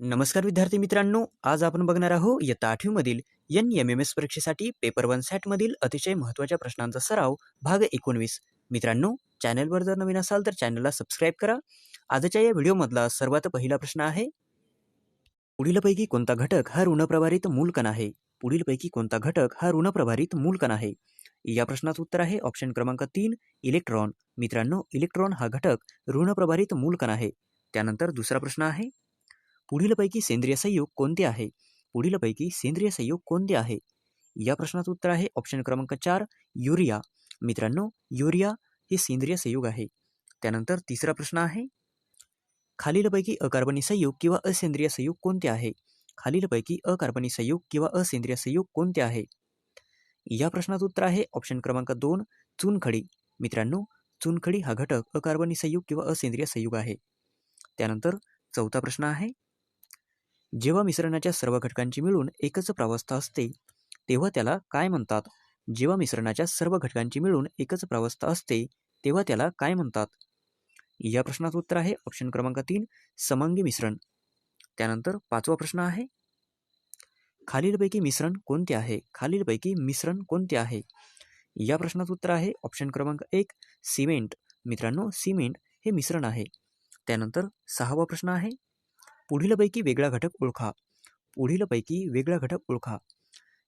नमस्कार विद्यार्थी मित्रांनो आज आपण बघणार आहोत इयत्ता आठवीमधील एन एम एम एस परीक्षेसाठी पेपर वन सॅटमधील अतिशय महत्त्वाच्या प्रश्नांचा सराव भाग एकोणवीस. मित्रांनो चॅनलवर जर नवीन असाल तर चॅनलला सबस्क्राईब करा. आजच्या या व्हिडिओमधला सर्वात पहिला प्रश्न आहे पुढीलपैकी कोणता घटक हा ऋणप्रभारित मूलकण आहे? पुढीलपैकी कोणता घटक हा ऋणप्रभारित मूलकण आहे? या प्रश्नाचं उत्तर आहे ऑप्शन क्रमांक तीन इलेक्ट्रॉन मित्रांनो इलेक्ट्रॉन हा घटक ऋणप्रभारित मूलकण आहे. त्यानंतर दुसरा प्रश्न आहे पुढीलपैकी सेंद्रिय संयुग कोणते आहे? पुढीलपैकी सेंद्रिय संयुग कोणते आहे? या प्रश्नाचं उत्तर आहे ऑप्शन क्रमांक चार युरिया. मित्रांनो युरिया हे सेंद्रिय संयुग आहे. त्यानंतर तिसरा प्रश्न आहे खालीलपैकी अकार्बनी संयुग किंवा असेंद्रिय संयुग कोणते आहे? खालीलपैकी अकार्बनी संयुग किंवा असेंद्रिय संयुग कोणते आहे? या प्रश्नाचं उत्तर आहे ऑप्शन क्रमांक दोन चुनखडी. मित्रांनो चुनखडी हा घटक अकार्बनी संयुग किंवा असेंद्रिय संयुग आहे. त्यानंतर चौथा प्रश्न आहे जेव्हा मिश्रणाच्या सर्व घटकांची मिळून एकच प्रावस्था असते तेव्हा त्याला काय म्हणतात? जेव्हा मिश्रणाच्या सर्व घटकांची मिळून एकच प्रावस्था असते तेव्हा त्याला काय म्हणतात? या प्रश्नाचं उत्तर आहे ऑप्शन क्रमांक तीन समांगी मिश्रण. त्यानंतर पाचवा प्रश्न आहे. खालीलपैकी मिश्रण कोणते आहे? खालीलपैकी मिश्रण कोणते आहे? या प्रश्नाचं उत्तर आहे ऑप्शन क्रमांक एक सिमेंट. मित्रांनो सिमेंट हे मिश्रण आहे. त्यानंतर सहावा प्रश्न आहे. पुढीलपैकी वेगळा घटक ओळखा. पुढीलपैकी वेगळा घटक ओळखा.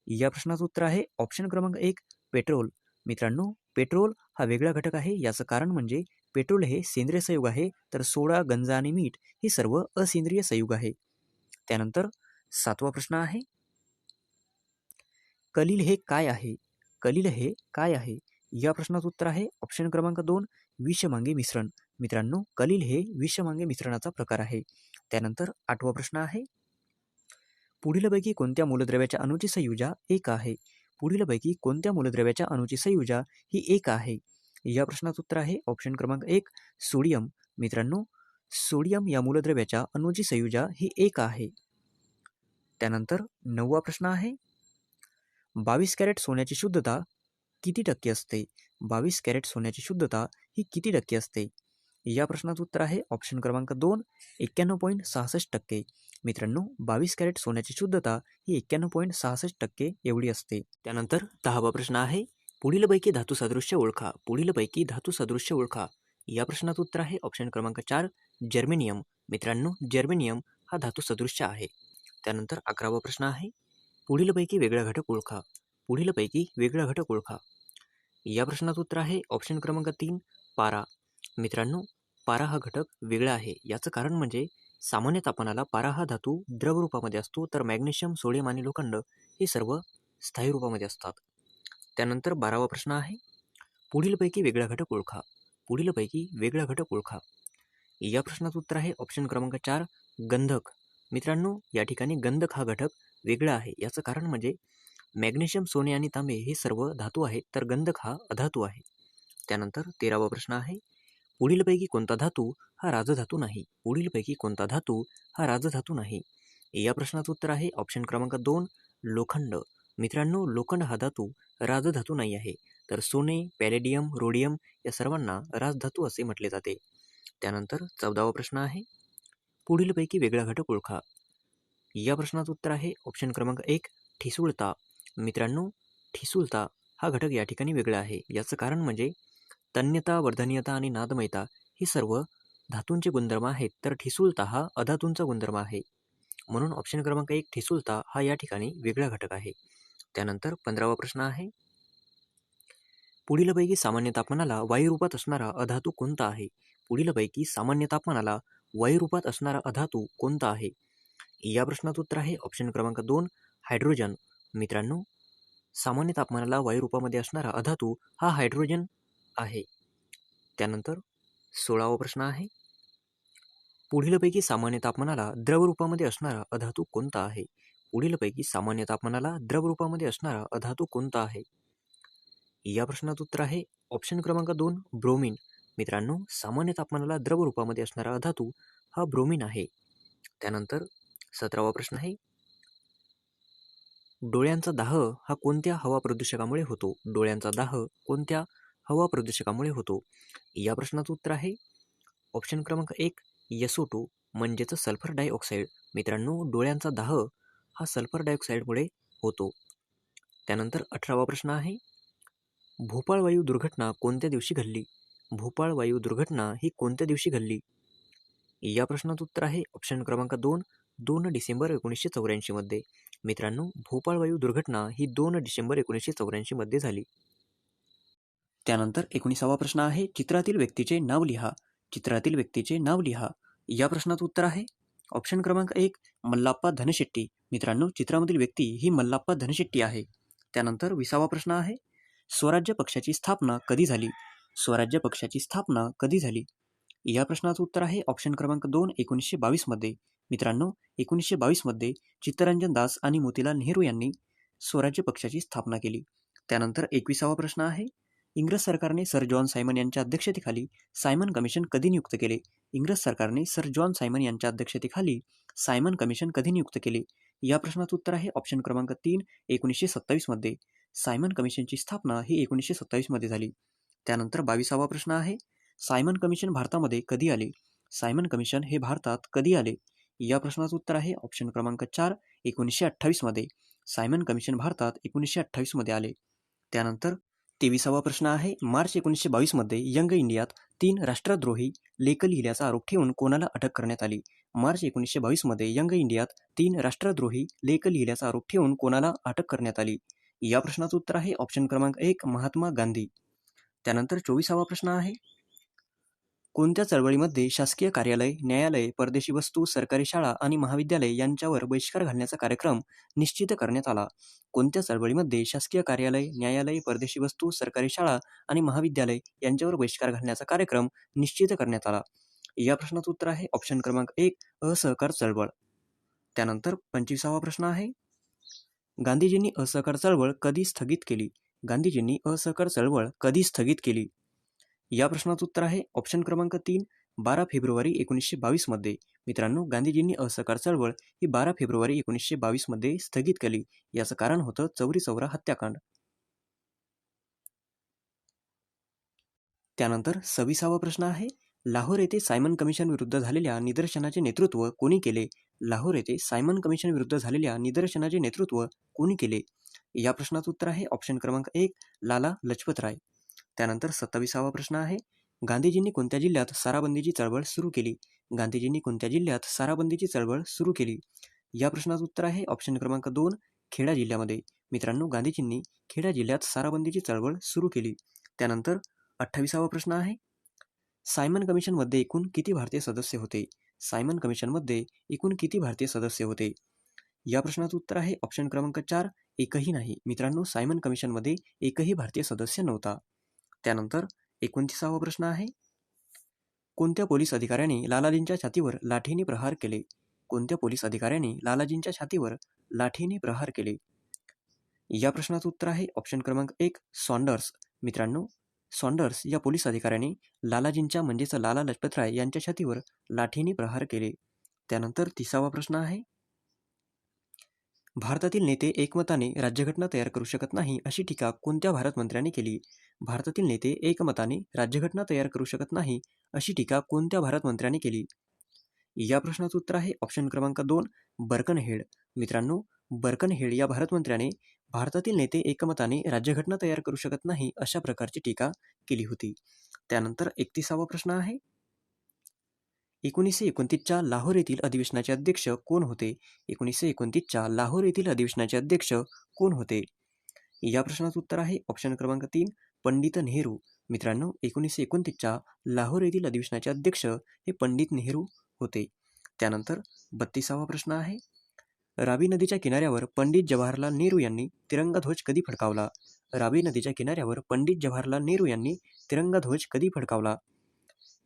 या प्रश्नाचं उत्तर आहे ऑप्शन क्रमांक एक पेट्रोल. मित्रांनो पेट्रोल हा वेगळा घटक आहे. याचं कारण म्हणजे पेट्रोल हे सेंद्रिय संयुग आहे तर सोडा गंजा आणि मीठ हे सर्व असेंद्रिय संयुग आहे. त्यानंतर सातवा प्रश्न आहे. कलील हे काय आहे? कलील हे काय आहे? या प्रश्नाचं उत्तर आहे ऑप्शन क्रमांक दोन विषमांगी मिश्रण. मित्रांनो कलील हे विषमांगे मिश्रणाचा प्रकार आहे. त्यानंतर आठवा प्रश्न आहे. पुढीलपैकी कोणत्या मूलद्रव्याच्या अणुची संयुजा एक आहे? पुढीलपैकी कोणत्या मूलद्रव्याच्या अणुची संयुजा ही एक आहे? या प्रश्नाचं उत्तर आहे ऑप्शन क्रमांक एक सोडियम. मित्रांनो सोडियम या मूलद्रव्याच्या अणुची संयुजा ही एक आहे. त्यानंतर नववा प्रश्न आहे. बावीस कॅरेट सोन्याची शुद्धता किती टक्के असते? बावीस कॅरेट सोन्याची शुद्धता ही किती टक्के असते? या प्रश्नाचं उत्तर आहे ऑप्शन क्रमांक दोन एक्क्याण्णव पॉईंट सहासष्ट टक्के. मित्रांनो बावीस कॅरेट सोन्याची शुद्धता ही एक्क्याण्णव पॉईंट सहासष्ट टक्के एवढी असते. त्यानंतर दहावा प्रश्न आहे पुढीलपैकी धातू सदृश्य ओळखा. पुढीलपैकी धातू सदृश्य ओळखा. या प्रश्नाचं उत्तर आहे ऑप्शन क्रमांक चार जर्मेनियम. मित्रांनो जर्मेनियम हा धातू सदृश्य आहे. त्यानंतर अकरावा प्रश्न आहे पुढीलपैकी वेगळा घटक ओळखा. पुढीलपैकी वेगळा घटक ओळखा. या प्रश्नाचं उत्तर आहे ऑप्शन क्रमांक तीन पारा. मित्रांनो पारा हा घटक वेगळा आहे. याचं कारण म्हणजे सामान्य तापमानाला पारा हा धातू द्रव रूपामध्ये असतो तर मॅग्नेशियम सोडियम आणि लोखंड हे सर्व स्थायी रूपामध्ये असतात. त्यानंतर बारावा प्रश्न आहे पुढीलपैकी वेगळा घटक ओळखा. पुढीलपैकी वेगळा घटक ओळखा. या प्रश्नाचं उत्तर आहे ऑप्शन क्रमांक चार गंधक. मित्रांनो या ठिकाणी गंधक हा घटक वेगळा आहे. याचं कारण म्हणजे मॅग्नेशियम सोने आणि तांबे हे सर्व धातू आहेत तर गंधक हा अधातू आहे. त्यानंतर तेरावा प्रश्न आहे पुढीलपैकी कोणता धातू हा राजधातू नाही. पुढीलपैकी कोणता धातू हा राजधातू नाही. या प्रश्नाचं उत्तर आहे ऑप्शन क्रमांक दोन लोखंड. मित्रांनो लोखंड हा धातू राजधातू नाही आहे. तर सोने पॅलेडियम रोडियम या सर्वांना राजधातू असे म्हटले जाते. त्यानंतर चौदावा प्रश्न आहे पुढीलपैकी वेगळा घटक ओळखा. या प्रश्नाचं उत्तर आहे ऑप्शन क्रमांक एक ठिसूळता. मित्रांनो ठिसूळता हा घटक या ठिकाणी वेगळा आहे. याचं कारण म्हणजे तन्यता वर्धनीयता आणि नादमयता ही सर्व धातूंचे गुणधर्म आहेत. तर ठिसूलता हा अधातूंचा गुणधर्म आहे. म्हणून ऑप्शन क्रमांक एक ठिसूलता हा या ठिकाणी वेगळा घटक आहे. त्यानंतर पंधरावा प्रश्न आहे. पुढीलपैकी सामान्य तापमानाला वायुरूपात असणारा अधातू कोणता आहे? पुढीलपैकी सामान्य तापमानाला वायुरूपात असणारा अधातू कोणता आहे? या प्रश्नाचं उत्तर आहे. ऑप्शन क्रमांक दोन हायड्रोजन मित्रांनो सामान्य तापमानाला वायुरूपामध्ये असणारा अधातू हा हायड्रोजन आहे. त्यानंतर सोळावा प्रश्न आहे. पुढीलपैकी सामान्य तापमानाला द्रवरूपामध्ये असणारा अधातू कोणता आहे? पुढीलपैकी सामान्य तापमानाला द्रवरूपामध्ये असणारा अधातू कोणता आहे? या प्रश्नाचं उत्तर आहे ऑप्शन क्रमांक दोन ब्रोमिन. मित्रांनो सामान्य तापमानाला द्रवरूपामध्ये असणारा अधातू हा ब्रोमिन आहे. त्यानंतर सतरावा प्रश्न आहे. डोळ्यांचा दाह हा कोणत्या हवा प्रदूषकामुळे होतो? डोळ्यांचा दाह कोणत्या हवा प्रदूषकामुळे होतो. या प्रश्नाचं उत्तर आहे ऑप्शन क्रमांक एक यसो टू म्हणजेच सल्फर डायऑक्साईड मित्रांनो डोळ्यांचा दाह हा सल्फर डायऑक्साईडमुळे होतो. त्यानंतर अठरावा प्रश्न आहे भोपाळ वायू दुर्घटना कोणत्या दिवशी घडली? भोपाळ वायू दुर्घटना ही कोणत्या दिवशी घडली? या प्रश्नाचं उत्तर आहे ऑप्शन क्रमांक दोन दोन डिसेंबर एकोणीसशे चौऱ्याऐंशीमध्ये मित्रांनो भोपाळ वायू दुर्घटना ही दोन डिसेंबर एकोणीसशे चौऱ्याऐंशीमध्ये झाली. त्यानंतर एकोणीसावा प्रश्न आहे चित्रातील व्यक्तीचे नाव लिहा. चित्रातील व्यक्तीचे नाव लिहा. या प्रश्नाचं उत्तर आहे ऑप्शन क्रमांक एक मल्लाप्पा धनशेट्टी. मित्रांनो चित्रामधील व्यक्ती ही मल्लाप्पा धनशेट्टी आहे. त्यानंतर विसावा प्रश्न आहे स्वराज्य पक्षाची स्थापना कधी झाली? स्वराज्य पक्षाची स्थापना कधी झाली? या प्रश्नाचं उत्तर आहे ऑप्शन क्रमांक दोन एकोणीसशे बावीसमध्ये मित्रांनो एकोणीसशे बावीसमध्ये चित्तरंजन दास आणि मोतीलाल नेहरू यांनी स्वराज्य पक्षाची स्थापना केली. त्यानंतर एकविसावा प्रश्न आहे इंग्रज सरकारने सर जॉन सायमन यांच्या अध्यक्षतेखाली सायमन कमिशन कधी नियुक्त केले? इंग्रज सरकारने सर जॉन सायमन यांच्या अध्यक्षतेखाली सायमन कमिशन कधी नियुक्त केले? या प्रश्नाचं उत्तर आहे ऑप्शन क्रमांक तीन एकोणीसशे सत्तावीसमध्ये सायमन कमिशनची स्थापना ही एकोणीसशे सत्तावीसमध्ये झाली. त्यानंतर बावीसावा प्रश्न आहे सायमन कमिशन भारतामध्ये कधी आले? सायमन कमिशन हे भारतात कधी आले? या प्रश्नाचं उत्तर आहे ऑप्शन क्रमांक चार एकोणीसशे अठ्ठावीसमध्ये सायमन कमिशन भारतात एकोणीसशे अठ्ठावीसमध्ये आले. त्यानंतर तेविसावा प्रश्न आहे. मार्च एकोणीसशे बावीसमध्ये यंग इंडियात तीन राष्ट्रद्रोही लेख लिहिल्याचा आरोप ठेवून कोणाला अटक करण्यात आली? मार्च एकोणीसशे बावीसमध्ये यंग इंडियात तीन राष्ट्रद्रोही लेख लिहिल्याचा आरोप ठेवून कोणाला अटक करण्यात आली? या प्रश्नाचं उत्तर आहे ऑप्शन क्रमांक एक महात्मा गांधी. त्यानंतर चोवीसावा प्रश्न आहे. कोणत्या चळवळीमध्ये शासकीय कार्यालय न्यायालय परदेशी वस्तू सरकारी शाळा आणि महाविद्यालय यांच्यावर बहिष्कार घालण्याचा कार्यक्रम निश्चित करण्यात आला? कोणत्या चळवळीमध्ये शासकीय कार्यालय न्यायालय परदेशी वस्तू सरकारी शाळा आणि महाविद्यालय यांच्यावर बहिष्कार घालण्याचा कार्यक्रम निश्चित करण्यात आला? या प्रश्नाचं उत्तर आहे ऑप्शन क्रमांक एक असहकार चळवळ. त्यानंतर पंचवीसावा प्रश्न आहे. गांधीजींनी असहकार चळवळ कधी स्थगित केली? गांधीजींनी असहकार चळवळ कधी स्थगित केली? या प्रश्नाचं उत्तर आहे. ऑप्शन क्रमांक तीन बारा फेब्रुवारी एकोणीसशे बावीसमध्ये मित्रांनो गांधीजींनी असहकार चळवळ ही बारा फेब्रुवारी एकोणीसशे बावीसमध्ये स्थगित केली. याचं कारण होतं चौरी चौरा हत्याकांड. त्यानंतर सव्वीसावा प्रश्न आहे. लाहोर येथे सायमन कमिशन विरुद्ध झालेल्या निदर्शनाचे नेतृत्व कोणी केले? लाहोर येथे सायमन कमिशन विरुद्ध झालेल्या निदर्शनाचे नेतृत्व कोणी केले? या प्रश्नाचं उत्तर आहे. ऑप्शन क्रमांक एक लाला लजपत राय. त्यानंतर सत्तावीसावा प्रश्न आहे. गांधीजींनी कोणत्या जिल्ह्यात साराबंदीची चळवळ सुरू केली? गांधीजींनी कोणत्या जिल्ह्यात साराबंदीची चळवळ सुरू केली? या प्रश्नाचं उत्तर आहे ऑप्शन क्रमांक दोन खेडा जिल्ह्यामध्ये. मित्रांनो गांधीजींनी खेडा जिल्ह्यात साराबंदीची चळवळ सुरू केली. त्यानंतर अठ्ठावीसावा प्रश्न आहे. सायमन कमिशनमध्ये एकूण किती भारतीय सदस्य होते? सायमन कमिशनमध्ये एकूण किती भारतीय सदस्य होते? या प्रश्नाचं उत्तर आहे ऑप्शन क्रमांक चार एकही नाही. मित्रांनो सायमन कमिशनमध्ये एकही भारतीय सदस्य नव्हता. त्यानंतर एकोणतीसावा प्रश्न आहे. कोणत्या पोलीस अधिकाऱ्याने लालाजींच्या छातीवर लाठीने प्रहार केले? कोणत्या पोलीस अधिकाऱ्याने लालाजींच्या छातीवर लाठीने प्रहार केले? या प्रश्नाचं उत्तर आहे ऑप्शन क्रमांक एक सॉन्डर्स. मित्रांनो सॉन्डर्स या पोलीस अधिकाऱ्याने लालाजींच्या म्हणजेच लाला लजपतराय यांच्या छातीवर लाठीने प्रहार केले. त्यानंतर तिसावा प्रश्न आहे. भारतातील नेते एकमताने राज्यघटना तयार करू शकत नाही अशी टीका कोणत्या भारत मंत्र्याने केली? भारतातील नेते एकमताने राज्यघटना तयार करू शकत नाही अशी टीका कोणत्या भारत मंत्र्याने केली? या प्रश्नाचं उत्तर आहे ऑप्शन क्रमांक दोन बर्कनहेड. मित्रांनो बर्कनहेड या भारत मंत्र्याने भारतातील नेते एकमताने राज्यघटना तयार करू शकत नाही अशा प्रकारची टीका केली होती. त्यानंतर एकतीसावा प्रश्न आहे एकोणीसशे एकोणतीसच्या लाहोर येथील अधिवेशनाचे अध्यक्ष कोण होते? एकोणीसशे एकोणतीसच्या लाहोर येथील अधिवेशनाचे अध्यक्ष कोण होते? या प्रश्नाचं उत्तर आहे ऑप्शन क्रमांक तीन पंडित नेहरू. मित्रांनो एकोणीसशे एकोणतीसच्या लाहोर येथील अधिवेशनाचे अध्यक्ष हे पंडित नेहरू होते. त्यानंतर बत्तीसावा प्रश्न आहे. रावी नदीच्या किनाऱ्यावर पंडित जवाहरलाल नेहरू यांनी तिरंगा ध्वज कधी फडकावला? रावी नदीच्या किनाऱ्यावर पंडित जवाहरलाल नेहरू यांनी तिरंगा ध्वज कधी फडकावला?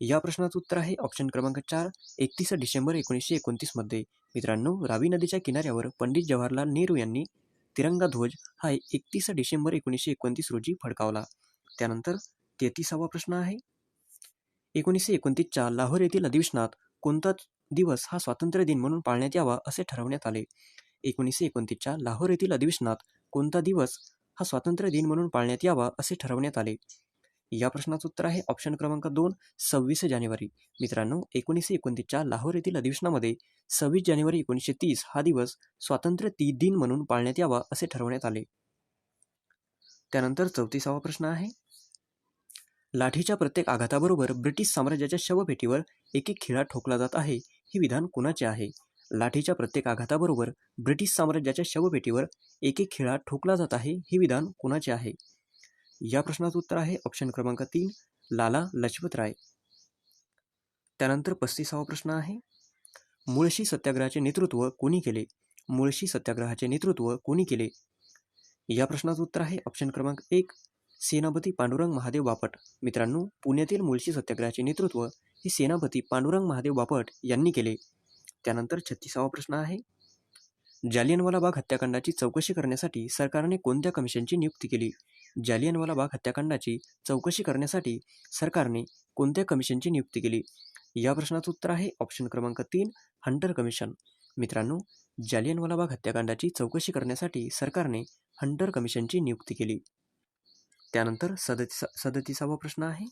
या प्रश्नाचं उत्तर आहे ऑप्शन क्रमांक चार एकतीस डिसेंबर एकोणीसशे एकोणतीसमध्ये मित्रांनो रावी नदीच्या किनाऱ्यावर पंडित जवाहरलाल नेहरू यांनी तिरंगा ध्वज हा एकतीस डिसेंबर एकोणीसशे एकोणतीस रोजी फडकावला. त्यानंतर तेहतीसावा प्रश्न आहे. एकोणीसशे एकोणतीसच्या लाहोर येथील अधिवेशनात कोणता दिवस हा स्वातंत्र्य दिन म्हणून पाळण्यात यावा असे ठरवण्यात आले? एकोणीसशे एकोणतीसच्या लाहोर येथील अधिवेशनात कोणता दिवस हा स्वातंत्र्य दिन म्हणून पाळण्यात यावा असे ठरवण्यात आले? या प्रश्नाचं उत्तर आहे ऑप्शन क्रमांक दोन सव्वीस जानेवारी. मित्रांनो एकोणीसशे एकोणतीसच्या लाहोर येथील अधिवेशनामध्ये सव्वीस जानेवारी एकोणीसशे तीस हा दिवस स्वातंत्र्य ती दिन म्हणून पाळण्यात यावा असे ठरवण्यात आले. त्यानंतर चौतीसावा प्रश्न आहे. लाठीच्या प्रत्येक आघाताबरोबर ब्रिटिश साम्राज्याच्या शवपेटीवर एक एक खिळा ठोकला जात आहे हे विधान कुणाचे आहे? लाठीच्या प्रत्येक आघाताबरोबर ब्रिटिश साम्राज्याच्या शवपेटीवर एक एक खिळा ठोकला जात आहे हे विधान कुणाचे आहे? या प्रश्नाचं उत्तर आहे ऑप्शन क्रमांक तीन लाला लजपत राय. त्यानंतर पस्तीसावा प्रश्न आहे मुळशी सत्याग्रहाचे नेतृत्व कोणी केले? मुळशी सत्याग्रहाचे नेतृत्व कोणी केले? या प्रश्नाचं उत्तर आहे ऑप्शन क्रमांक एक सेनापती पांडुरंग महादेव बापट. मित्रांनो पुण्यातील मुळशी सत्याग्रहाचे नेतृत्व हे सेनापती पांडुरंग महादेव बापट यांनी केले. त्यानंतर छत्तीसावा प्रश्न आहे जालियनवाला बाग हत्याकांडाची चौकशी करण्यासाठी सरकारने कोणत्या कमिशनची नियुक्ती केली? जालियनवाला बाग हत्याकांडाची चौकशी करण्यासाठी सरकारने कोणत्या कमिशनची नियुक्ती केली? या प्रश्नाचं उत्तर आहे ऑप्शन क्रमांक तीन हंटर कमिशन मित्रांनो जालियनवाला बाग हत्याकांडाची चौकशी करण्यासाठी सरकारने हंटर कमिशनची नियुक्ती केली. त्यानंतर सदतीसा सदतीसावा प्रश्न आहे.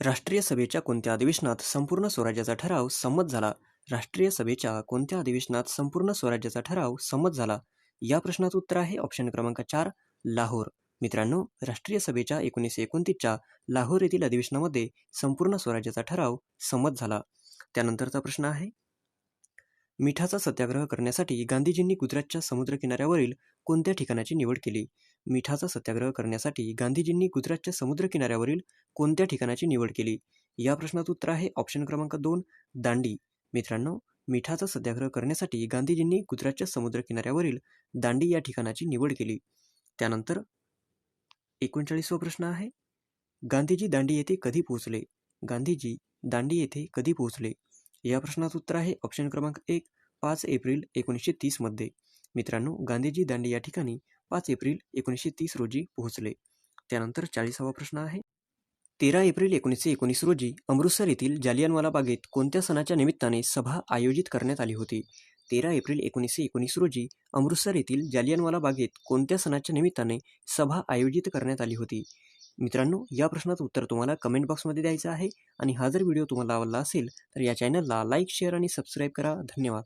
राष्ट्रीय सभेच्या कोणत्या अधिवेशनात संपूर्ण स्वराज्याचा ठराव संमत झाला? राष्ट्रीय सभेच्या कोणत्या अधिवेशनात संपूर्ण स्वराज्याचा ठराव संमत झाला? या प्रश्नाचं उत्तर आहे ऑप्शन क्रमांक चार लाहोर. मित्रांनो राष्ट्रीय सभेच्या एकोणीसशे एकोणतीसच्या लाहोर येथील अधिवेशनामध्ये संपूर्ण स्वराज्याचा ठराव संमत झाला. त्यानंतरचा प्रश्न आहे मिठाचा सत्याग्रह करण्यासाठी गांधीजींनी गुजरातच्या समुद्रकिनाऱ्यावरील कोणत्या ठिकाणाची निवड केली? मिठाचा सत्याग्रह करण्यासाठी गांधीजींनी गुजरातच्या समुद्रकिनाऱ्यावरील कोणत्या ठिकाणाची निवड केली? या प्रश्नाचं उत्तर आहे ऑप्शन क्रमांक दोन दांडी. मित्रांनो मिठाचा सत्याग्रह करण्यासाठी गांधीजींनी गुजरातच्या समुद्रकिनाऱ्यावरील दांडी या ठिकाणाची निवड केली. त्यानंतर एकोणचाळीसवा प्रश्न आहे. गांधीजी दांडी येथे कधी पोहोचले? गांधीजी दांडी येथे कधी पोहोचले? या प्रश्नाचं उत्तर आहे ऑप्शन क्रमांक एक पाच एप्रिल एकोणीसशे तीसमध्ये मित्रांनो गांधीजी दांडी या ठिकाणी पाच एप्रिल एकोणीसशे तीस रोजी पोहोचले. त्यानंतर चाळीसावा प्रश्न आहे. तेरा एप्रिल एकोणीसशे एकोणीस रोजी अमृतसर येथील जालियनवाला बागेत कोणत्या सणाच्या निमित्ताने सभा आयोजित करण्यात आली होती? तेरा एप्रिल एकोणीसशे एकोणीस रोजी अमृतसर येथील जालियनवाला बागेत कोणत्या सणाच्या निमित्ताने सभा आयोजित करण्यात आली होती? मित्रांनो या प्रश्नाचं उत्तर तुम्हाला कमेंट बॉक्समध्ये द्यायचं आहे आणि हा जर व्हिडिओ तुम्हाला आवडला असेल तर या चॅनलला लाईक शेअर आणि सबस्क्राईब करा. धन्यवाद.